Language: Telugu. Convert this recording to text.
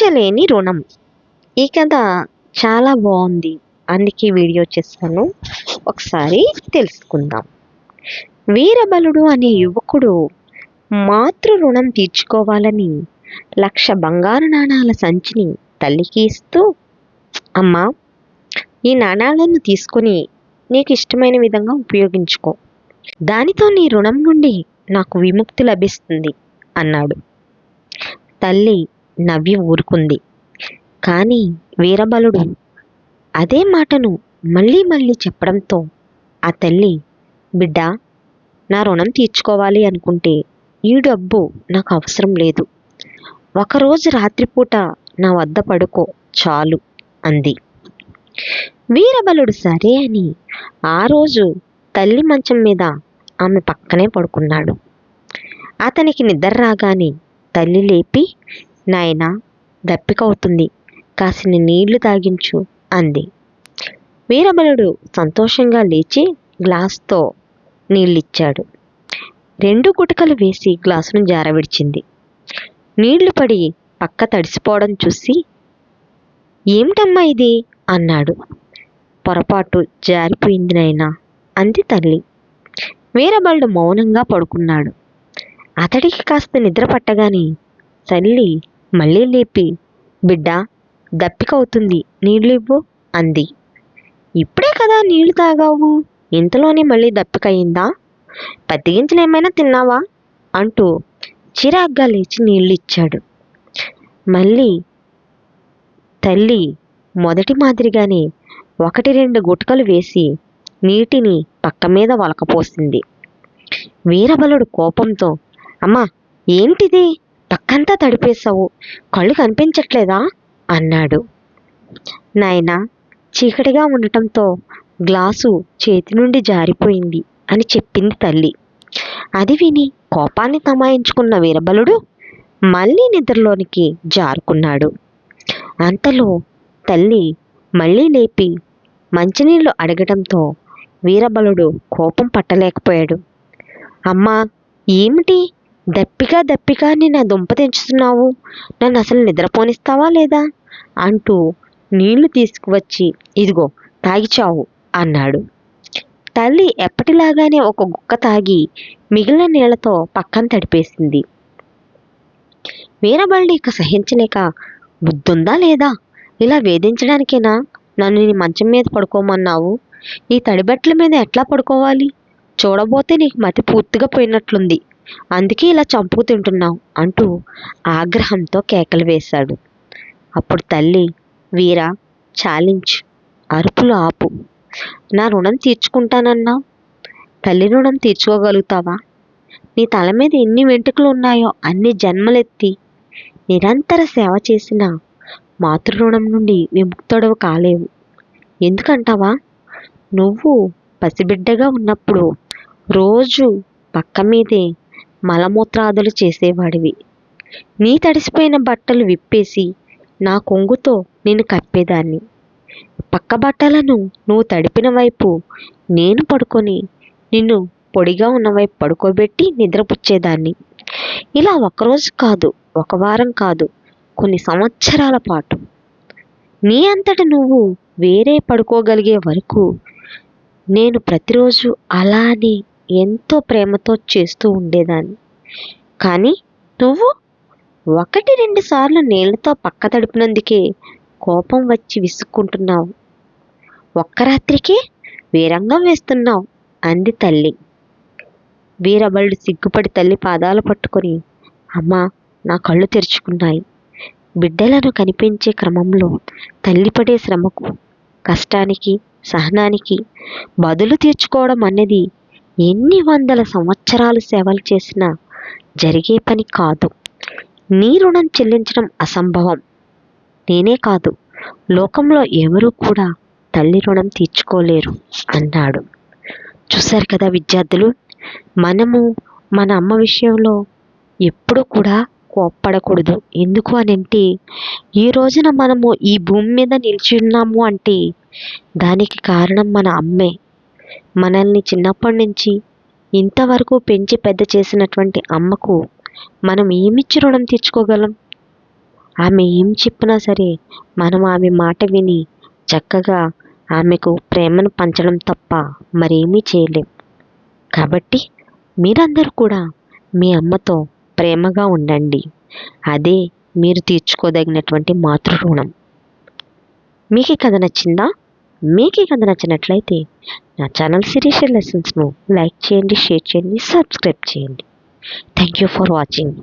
తీర్చలేని రుణం. ఈ కథ చాలా బాగుంది. అందుకే వీడియో చేస్తాను. ఒకసారి తెలుసుకుందాం. వీరబలుడు అనే యువకుడు మాతృ రుణం తీర్చుకోవాలని లక్ష బంగారు నాణాల సంచిని తల్లికి ఇస్తూ అమ్మా ఈ నాణాలను తీసుకొని నీకు ఇష్టమైన విధంగా ఉపయోగించుకో. దానితో నీ రుణం నుండి నాకు విముక్తి లభిస్తుంది అన్నాడు. తల్లి నవ్వి ఊరుకుంది. కానీ వీరబలుడు అదే మాటను మళ్ళీ మళ్ళీ చెప్పడంతో ఆ తల్లి బిడ్డ నా రుణం తీర్చుకోవాలి అనుకుంటే ఈ డబ్బు నాకు అవసరం లేదు. ఒకరోజు రాత్రిపూట నా వద్ద పడుకో చాలు అంది. వీరబలుడు సరే అని ఆ రోజు తల్లి మంచం మీద ఆమె పక్కనే పడుకున్నాడు. అతనికి నిద్ర రాగానే తల్లి లేపి నాయనా దప్పికవుతుంది. కాసిన నీళ్ళు తాగించు అంది. వీరబలుడు సంతోషంగా లేచి గ్లాస్తో నీళ్ళిచ్చాడు. రెండు గుటకలు వేసి గ్లాసును జారవిడిచింది. నీళ్ళు పడి పక్క తడిసిపోవడం చూసి ఏమిటమ్మా ఇది? అన్నాడు. పొరపాటు జారిపోయింది నాయనా అంది తల్లి. వీరబలుడు మౌనంగా పడుకున్నాడు. అతడికి కాస్త నిద్ర పట్టగానే తల్లి మళ్ళీ లేపి బిడ్డ దప్పికవుతుంది నీళ్ళు ఇవ్వు అంది. ఇప్పుడే కదా నీళ్ళు తాగావు? ఇంతలోనే మళ్ళీ దప్పికయిందా పత్తిగింజలు ఏమైనా తిన్నావా? అంటూ చిరాగ్గా లేచి నీళ్ళు ఇచ్చాడు మళ్ళీ తల్లి మొదటి మాదిరిగానే ఒకటి రెండు గుటకలు వేసి నీటిని పక్క మీద వలకపోసింది. వీరబలుడు కోపంతో అమ్మా ఏంటిది? పక్కంతా తడిపేశావు. కళ్ళు కనిపించట్లేదా? అన్నాడు. నాయనా చీకటిగా ఉండటంతో గ్లాసు చేతి నుండి జారిపోయింది అని చెప్పింది తల్లి. అది విని కోపాన్ని తమాయించుకున్న వీరబలుడు మళ్ళీ నిద్రలోనికి జారుకున్నాడు. అంతలో తల్లి మళ్ళీ లేపి మంచినీళ్ళు అడగడంతో వీరబలుడు కోపం పట్టలేకపోయాడు. అమ్మా ఏమిటి? దప్పిగా దప్పిగా అని నా దుంప తెంచుతున్నావు. నన్ను అసలు నిద్రపోనిస్తావా లేదా? అంటూ నీళ్ళు తీసుకువచ్చి ఇదిగో తాగిచావు అన్నాడు. తల్లి ఎప్పటిలాగానే ఒక గుక్క తాగి మిగిలిన నీళ్ళతో పక్కన తడిపేసింది. వీరబల్లి ఇక సహించలేక బుద్ధుందా లేదా? ఇలా వేధించడానికేనా? నన్ను నీ మంచం మీద పడుకోమన్నావు. ఈ తడిబట్టల మీద ఎట్లా పడుకోవాలి? చూడబోతే నీకు మతి పూర్తిగా పోయినట్లుంది. అందుకే ఇలా చంపుకు తింటున్నావు అంటూ ఆగ్రహంతో కేకలు వేశాడు. అప్పుడు తల్లి వీరా చాలించు అరుపులు ఆపు. నా రుణం తీర్చుకుంటానన్నావు తల్లి రుణం తీర్చుకోగలుగుతావా? నీ తల మీద ఎన్ని వెంట్రుకలు ఉన్నాయో అన్ని జన్మలెత్తి. నిరంతర సేవ చేసిన మాతృ రుణం నుండి విముక్తుడవు కాలేవు. ఎందుకంటావా? నువ్వు పసిబిడ్డగా ఉన్నప్పుడు రోజు పక్క మీదే మలమూత్రాదులు చేసేవాడివి. నీ తడిసిపోయిన బట్టలు విప్పేసి నా కొంగుతో నేను కప్పేదాన్ని. పక్క బట్టలను నువ్వు తడిపిన వైపు నేను పడుకొని నిన్ను పొడిగా ఉన్నవైపు పడుకోబెట్టి నిద్రపుచ్చేదాన్ని. ఇలా ఒకరోజు కాదు ఒక వారం కాదు కొన్ని సంవత్సరాల పాటు. నీ అంతట నువ్వు వేరే పడుకోగలిగే వరకు నేను ప్రతిరోజు అలానే ఎంతో ప్రేమతో చేస్తూ ఉండేదాన్ని. కానీ నువ్వు ఒకటి రెండు సార్లు నీళ్ళతో పక్క తడిపినందుకే కోపం వచ్చి విసుక్కుంటున్నావు. ఒక్క రాత్రికే వీరంగం వేస్తున్నావు అంది తల్లి. వీరబలుడు సిగ్గుపడి తల్లి పాదాలు పట్టుకొని అమ్మా నా కళ్ళు తెరుచుకున్నాయి. బిడ్డలను కనిపించే క్రమంలో తల్లి పడే శ్రమకు కష్టానికి సహనానికి బదులు తీర్చుకోవడం అనేది ఎన్ని వందల సంవత్సరాలు సేవలు చేసినా జరిగే పని కాదు. నీ రుణం చెల్లించడం అసంభవం. నేనే కాదు. లోకంలో ఎవరూ కూడా తల్లి రుణం తీర్చుకోలేరు అన్నాడు. చూశారు కదా విద్యార్థులు మనము మన అమ్మ విషయంలో ఎప్పుడూ కూడా కోప్పడకూడదు. ఎందుకు అని అంటే ఈ రోజున మనము ఈ భూమి మీద నిలిచి ఉన్నాము అంటే దానికి కారణం మన అమ్మే. మనల్ని చిన్నప్పటి నుంచి ఇంతవరకు పెంచి పెద్ద చేసినటువంటి అమ్మకు మనం ఏమిచ్చి రుణం తీర్చుకోగలం? ఆమె ఏం చెప్పినా సరే మనం ఆమె మాట విని చక్కగా ఆమెకు ప్రేమను పంచడం తప్ప మరేమీ చేయలేం. కాబట్టి మీరందరూ కూడా మీ అమ్మతో ప్రేమగా ఉండండి. అదే మీరు తీర్చుకోదగినటువంటి మాతృ రుణం. మీకు కథ నచ్చిందా? మీకు కనుక నచ్చినట్లయితే నా ఛానల్ సిరీష్ లెసన్స్ను లైక్ చేయండి షేర్ చేయండి సబ్స్క్రైబ్ చేయండి. Thank you for watching.